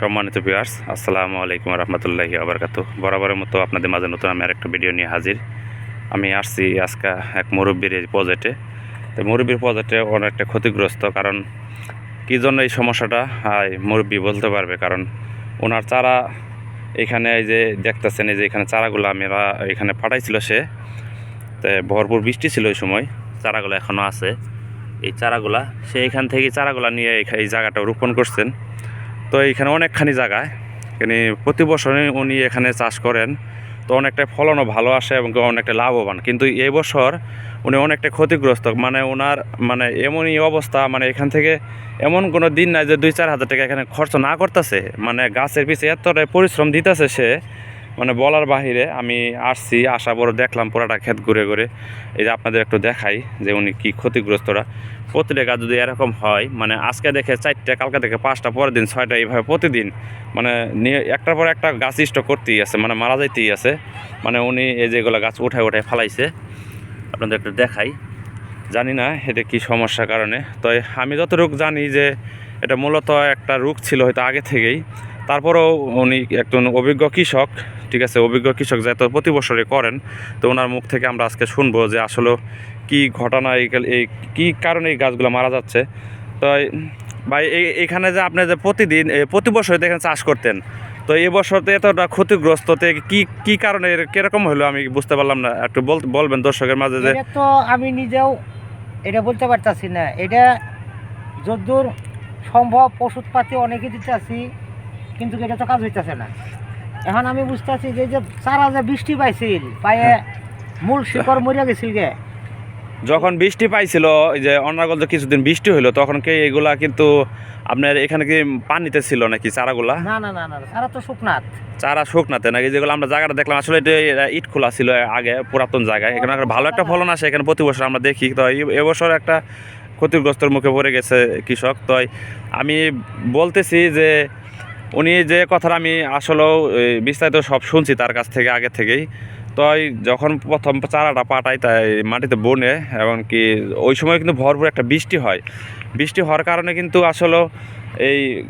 সম্মানিত ভিউয়ার্স আসসালামু আলাইকুম রহমতুল্লাহি আবরকাত বরাবরের মতো আপনাদের মাঝে নতুন আমি আরেকটা ভিডিও নিয়ে হাজির। আমি আসছি আজকে এক মুরব্বীর এই প্রজেক্টে তো মুরব্বীর প্রজেক্টে অনেকটা ক্ষতিগ্রস্ত কারণ কী জন্য এই সমস্যাটা হয় মুরব্বী বলতে পারবে। কারণ ওনার চারা এখানে এই যে দেখতেছেন, এই যে এখানে চারাগুলো আমরা এখানে পাঠাইছিল সে। তো ভরপুর বৃষ্টি ছিল ওই সময়, চারাগুলো এখনও আছে। এই চারাগুলা, সে এখান থেকে চারাগুলা নিয়ে এই জায়গাটা রোপণ করছেন। তো এইখানে অনেকখানি জায়গায়। এখানে প্রতি বছরই উনি এখানে চাষ করেন। তো অনেকটা ফলনও ভালো আসে এবং অনেকটা লাভবান। কিন্তু এবছর বছর উনি অনেকটা ক্ষতিগ্রস্ত। মানে ওনার মানে এমনই অবস্থা মানে এখান থেকে এমন কোনো দিন নাই যে দুই চার হাজার টাকা এখানে খরচ না করতেছে। মানে গাছের পিছিয়ে এতটাই পরিশ্রম দিতেছে সে মানে বলার বাহিরে আমি আসছি আসা পরে দেখলাম পুরাটা ক্ষেত ঘুরে ঘুরে। এই যে আপনাদের একটু দেখাই যে উনি কি ক্ষতিগ্রস্তরা। প্রতিটা গাছ যদি এরকম হয় মানে আজকে দেখে চারটে, কালকে দেখে পাঁচটা, পরের দিন ছয়টা, এইভাবে প্রতিদিন মানে নিয়ে একটার পর একটা গাছ ইষ্ট করতেই আছে মানে মারা যাইতেই আছে। মানে উনি এই যেগুলো গাছ উঠায় উঠায় ফালাইছে। আপনাদের একটু দেখাই। জানি না এটা কি সমস্যার কারণে। তো আমি যতটুকু জানি যে এটা মূলত একটা রোগ ছিল হয়তো আগে থেকেই। তারপরেও উনি একজন অভিজ্ঞ কৃষক, ঠিক আছে, অভিজ্ঞ কৃষক যেহেতু প্রতি বছরই করেন, তো ওনার মুখ থেকে আমরা আজকে শুনব যে আসলে কি ঘটনা এই কী কারণে এই গাছগুলো মারা যাচ্ছে। তো ভাই, এই এখানে যে আপনি যে প্রতিদিন প্রতি বছর এখানে চাষ করতেন, তো এই বছর তো এতটা ক্ষতিগ্রস্ত তো কি কি কারণে কীরকম হলো আমি বুঝতে পারলাম না, একটু বলবেন দর্শকের মাঝে যে তো আমি নিজেও এটা বলতে পারতাছি না। এটা যদ্দূর সম্ভব ওষুধপাতি অনেকে দিতেছি কিন্তু এটা তো কাজ হইতেছে না। এখন আমি বুঝতেছি যে যে সারা যে বৃষ্টি পাইছিল পায়ে মূল শিকড় মরিয়া গেছিল গে। যখন বৃষ্টি পাইছিল ওই যে অনাগত কিছুদিন বৃষ্টি হলো তখন কি এগুলা কিন্তু আপনার এখানে কি পানিতে ছিল নাকি চারাগুলা? না না না না সারা তো শুকনাথ চারা শুকনাতে নাকি? যেগুলো আমরা জায়গাটা দেখলাম আসলে এটা ইট খোলা ছিল আগে পুরাতন জায়গায়। এখানে একটা ভালো একটা ফলন আসে এখানে প্রতি বছর আমরা দেখি। তো এই- এবছর একটা ক্ষতিগ্রস্তর মুখে পড়ে গেছে কৃষক। তো আমি বলতেছি যে উনি যে কথাটা আমি আসলেও বিস্তারিত সব শুনছি তার কাছ থেকে আগে থেকেই। তো যখন প্রথম চারাটা পাঠাই তাই মাটিতে বনে, এবং কি ওই সময় কিন্তু ভরপুর একটা বৃষ্টি হয়। বৃষ্টি হওয়ার কারণে কিন্তু আসলে এই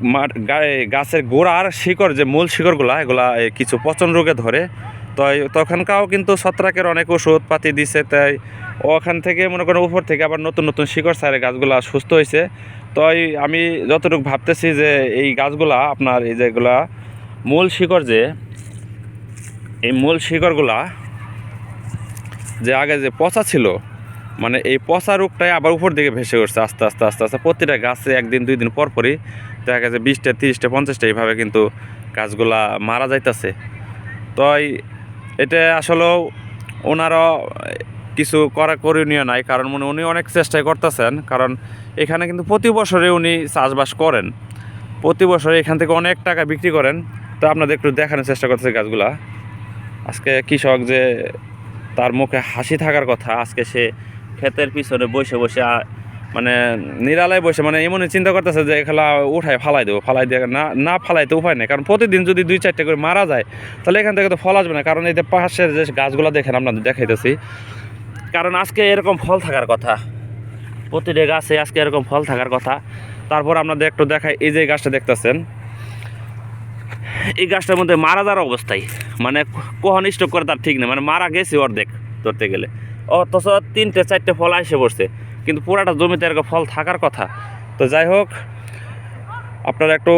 গাছের গোড়ার শিকড়, যে মূল শিকড়গুলা, এগুলা কিছু পচন রোগে ধরে। তো এই- তখনকাও কিন্তু ছত্রাকের অনেক ওষুধ পাতি দিছে, তাই ওখান থেকে মনে করেন উপর থেকে আবার নতুন নতুন শিকড় ছাড়ে গাছগুলো সুস্থ হয়েছে তো আমি যতটুকু ভাবতেছি যে এই গাছগুলা আপনার এই যেগুলা মূল শিকড় যে, এই মূল শিকড়গুলা যে আগে যে পচা ছিল মানে এই পচা রোগটাই আবার উপর দিকে ভেসে উঠছে আস্তে আস্তে আস্তে আস্তে। প্রতিটা গাছে একদিন, দুই দিন পর পরই দেখা গেছে বিশটা, তিরিশটা, পঞ্চাশটা এইভাবে কিন্তু গাছগুলা মারা যাইতেছে। তো এটা আসলেও ওনারও কিছু করা করণীয় নাই, কারণ উনি উনি অনেক চেষ্টাই করতেছেন, কারণ এখানে কিন্তু প্রতি বছরে উনি চাষবাস করেন। প্রতি বছরে এখান থেকে অনেক টাকা বিক্রি করেন। তো আপনাদের একটু দেখানোর চেষ্টা করতেছে গাছগুলা। আজকে কৃষক যে তার মুখে হাসি থাকার কথা, আজকে সে ক্ষেতের পিছনে বসে বসে মানে নিরালায় বসে মানে এমনই চিন্তা করতেছে যে এখানে উঠায় ফালাই দেবো, ফালাই দিয়ে না না ফালাইতে উপায় নেই। কারণ প্রতিদিন যদি দুই চারটে করে মারা যায়, তাহলে এখান থেকে তো ফল আসবে না। কারণ এই যে পাশের যে গাছগুলো দেখেন, আপনাদের দেখাইতেছি। কারণ আজকে এরকম ফল থাকার কথা। প্রতিটা গাছে আজকে এরকম ফল থাকার কথা। তারপর আপনাদের একটু দেখাই, এই যে গাছটা দেখতেছেন, এই গাছটার মধ্যে মারা যাওয়ার অবস্থায় মানে কখন স্টক করে তার ঠিক নেই মানে মারা গেছে অর্ধেক ধরতে গেলে। অথচ তিনটে, চারটে ফল এসে পড়ছে, কিন্তু পুরাটা জমিতে এরকম ফল থাকার কথা। তো যাই হোক, আপনারা একটু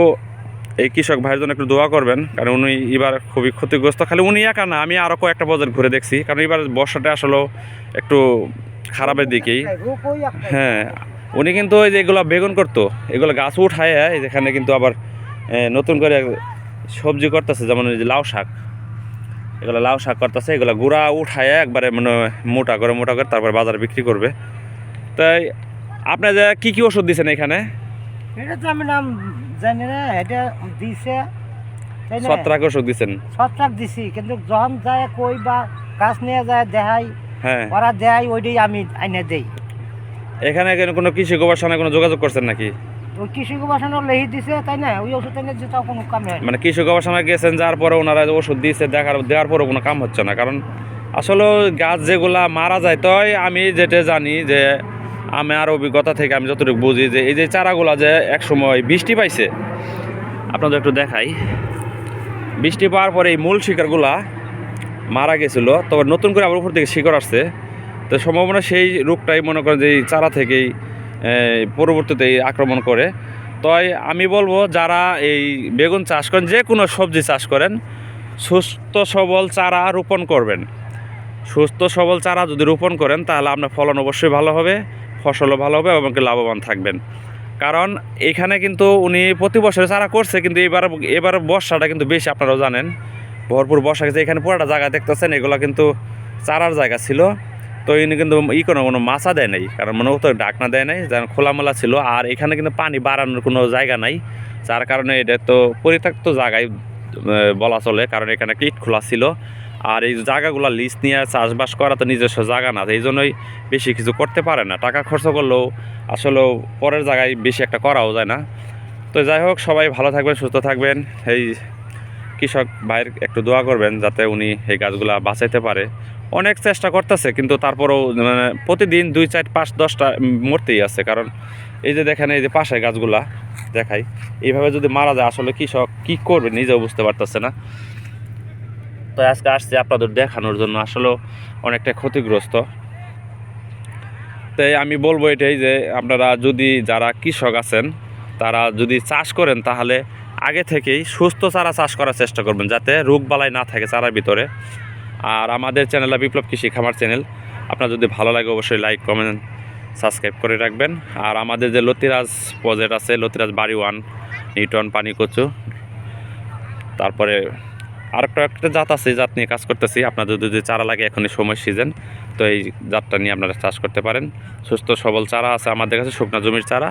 এই কৃষক ভাইয়ের জন্য একটু দোয়া করবেন, কারণ উনি এবার খুবই ক্ষতিগ্রস্ত। খালি উনি একা না, আমি আরও কয়েকটা বাজার ঘুরে দেখছি, কারণ এবার বর্ষাটা আসলেও একটু খারাপের দিকেই। হ্যাঁ উনি কিন্তু ওই যে এগুলো বেগুন করতো এগুলো গাছ উঠায় যেখানে কিন্তু আবার নতুন করে সবজি করতেছে যেমন ওই যে লাউ শাক। এগুলো লাউ শাক করতেছে এগুলো গুঁড়া উঠায় একবারে মানে মোটা করে মোটা করে তারপর বাজারে বিক্রি করবে। তাই আপনি যে কী কী ওষুধ দিচ্ছেন এখানে? এটা তো আমি নাম জানি না এটা দিছে। ছত্রাক ওষুধ দিচ্ছেন ছত্রাক দিছি কিন্তু যখন যায় কই বা গাছ নিয়ে যায় দেখাই হ্যাঁ। ওরা দেয় ওইটাই আমি আইনে দেই। এখানে কেন কোনো কৃষি গবেষণায় কোনো যোগাযোগ করছেন নাকি? ওই কৃষি গবেষণার লেহি দিছে তাই না? ওই ওষুধ এনে দিতে কোনো কামে হয় মানে কৃষি গবেষণায় গেছেন যার পরে ওনারা ওষুধ দিয়েছে দেখার দেওয়ার পরেও কোনো কাম হচ্ছে না। কারণ আসলে গাছ যেগুলা মারা যায় তই আমি যেটা জানি যে আমি আর অভিজ্ঞতা থেকে আমি যতটুকু বুঝি যে এই যে চারাগুলা যে এক সময় বৃষ্টি পাইছে আপনাদের একটু দেখাই। বৃষ্টি পাওয়ার পরে এই মূল শিকারগুলা মারা গেছিল, তবে নতুন করে আবার উপর থেকে শিকড় আসছে। তো সম্ভাবনা সেই রোগটাই মনে করেন যে চারা থেকেই পরবর্তীতে আক্রমণ করে। তাই আমি বলব, যারা এই বেগুন চাষ করেন, যে কোনো সবজি চাষ করেন, সুস্থ সবল চারা রোপণ করবেন। সুস্থ সবল চারা যদি রোপণ করেন, তাহলে আপনার ফলন অবশ্যই ভালো হবে, ফসলও ভালো হবে এবং লাভবান থাকবেন। কারণ এখানে কিন্তু উনি প্রতি বছরে চারা করছে, কিন্তু এবার এবার বর্ষাটা কিন্তু বেশি, আপনারাও জানেন। ভরপুর বর্ষা গেছে। এখানে পুরোটা জায়গা দেখতেছেন, এগুলো কিন্তু চারার জায়গা ছিল। তো ইনি কিন্তু ই কোনো কোনো মাছা দেয় নাই, কারণ মনে হতো ডাকনা দেয় নাই, যেন খোলামেলা ছিল। আর এখানে কিন্তু পানি বাড়ানোর কোনো জায়গা নাই, যার কারণে এটা তো পরিত্যক্ত জায়গায় বলা চলে, কারণ এখানে ইট খোলা ছিল। আর এই জায়গাগুলো লিজ নিয়ে চাষবাস করা তো নিজস্ব জায়গা না, এই জন্যই বেশি কিছু করতে পারে না। টাকা খরচ করলেও আসলেও পরের জায়গায় বেশি একটা করাও যায় না। তো যাই হোক, সবাই ভালো থাকবেন, সুস্থ থাকবেন। এই কৃষক ভাইয়ের একটু দোয়া করবেন যাতে উনি এই গাছগুলা বাঁচাইতে পারে। অনেক চেষ্টা করতেছে, কিন্তু তারপরেও মানে প্রতিদিন দুই, চার, পাঁচ, দশটা মরতেই আছে। কারণ এই যে দেখেন, এই যে পাশে গাছগুলা দেখাই, এইভাবে যদি মারা যায়, আসলে কৃষক কি করবে নিজেও বুঝতে পারতেছে না। তো আজকে আসছে আপনাদের দেখানোর জন্য, আসলেও অনেকটা ক্ষতিগ্রস্ত। তাই আমি বলব এটাই যে, আপনারা যদি যারা কৃষক আছেন, তারা যদি চাষ করেন, তাহলে আগে থেকেই সুস্থ চারা চাষ করার চেষ্টা করবেন, যাতে রোগ বালাই না থাকে চারার ভিতরে। আর আমাদের চ্যানেল বিপ্লব কৃষি খামার চ্যানেল, আপনার যদি ভালো লাগে অবশ্যই লাইক, কমেন্ট, সাবস্ক্রাইব করে রাখবেন। আর আমাদের যে লতিরাজ প্রজেক্ট আছে, লতিরাজ বাড়ি ওয়ান, নিউটন, পানি, কচু, তারপরে আরেকটা একটা জাত আছে, জাত নিয়ে কাজ করতেছি। আপনাদের যদি চারা লাগে, এখনই সময় সিজন, তো এই জাতটা নিয়ে আপনারা চাষ করতে পারেন। সুস্থ সবল চারা আছে আমাদের কাছে, শুকনা জমির চারা।